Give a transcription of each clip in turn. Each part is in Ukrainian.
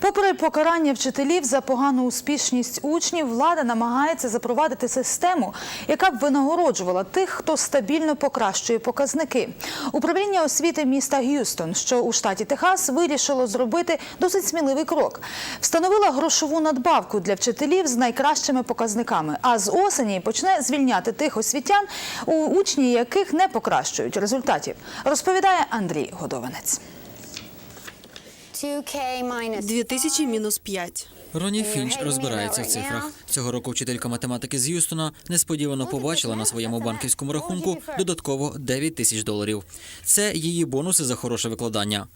Попри покарання вчителів за погану успішність учнів, влада намагається запровадити систему, яка б винагороджувала тих, хто стабільно покращує показники. Управління освіти міста Г'юстон, що у штаті Техас, вирішило зробити досить сміливий крок. Встановила грошову надбавку для вчителів з найкращими показниками. А з осені почне звільняти тих освітян, у учні яких не покращують результатів. Розповідає Андрій Годованець. 2K minus 2000 мінус 5. Роні Фінч розбирається в цифрах. Цього року вчителька математики з Юстона несподівано побачила на своєму банківському рахунку додатково 9 тисяч доларів. Це її бонуси за хороше викладання.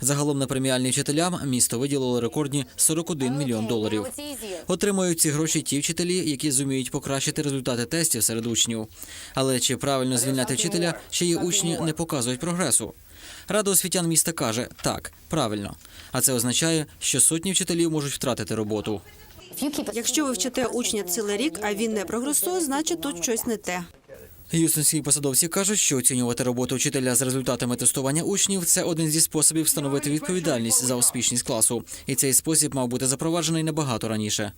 Загалом на преміальні вчителям місто виділило рекордні 41 мільйон доларів. Отримують ці гроші ті вчителі, які зуміють покращити результати тестів серед учнів. Але чи правильно звільняти вчителя, чиї учні не показують прогресу? Рада освітян міста каже так, правильно. А це означає, що сотні вчителів можуть втратити роботу. Якщо ви вчите учня цілий рік, а він не прогресує, значить тут щось не те. Юстонські посадовці кажуть, що оцінювати роботу вчителя з результатами тестування учнів це один зі способів встановити відповідальність за успішність класу, і цей спосіб мав бути запроваджений набагато раніше.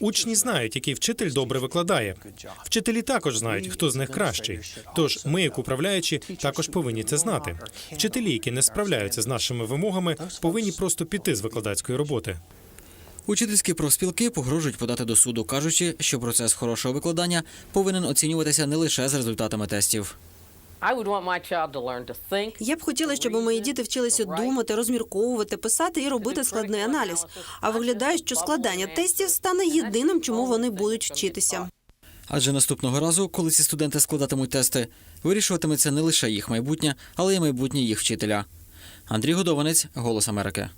Учні знають, який вчитель добре викладає. Вчителі також знають, хто з них кращий. Тож ми, як управляючі, також повинні це знати. Вчителі, які не справляються з нашими вимогами, повинні просто піти з викладацької роботи. Учительські профспілки погрожують подати до суду, кажучи, що процес хорошого викладання повинен оцінюватися не лише з результатами тестів. I would want my child to learn to think. Я б хотіла, щоб мої діти вчилися думати, розмірковувати, писати і робити складний аналіз. А виглядає, що складання тестів стане єдиним, чому вони будуть вчитися. Адже наступного разу, коли ці студенти складатимуть тести, вирішуватиметься не лише їх майбутнє, але й майбутнє їх вчителя. Андрій Годованець, Голос Америки.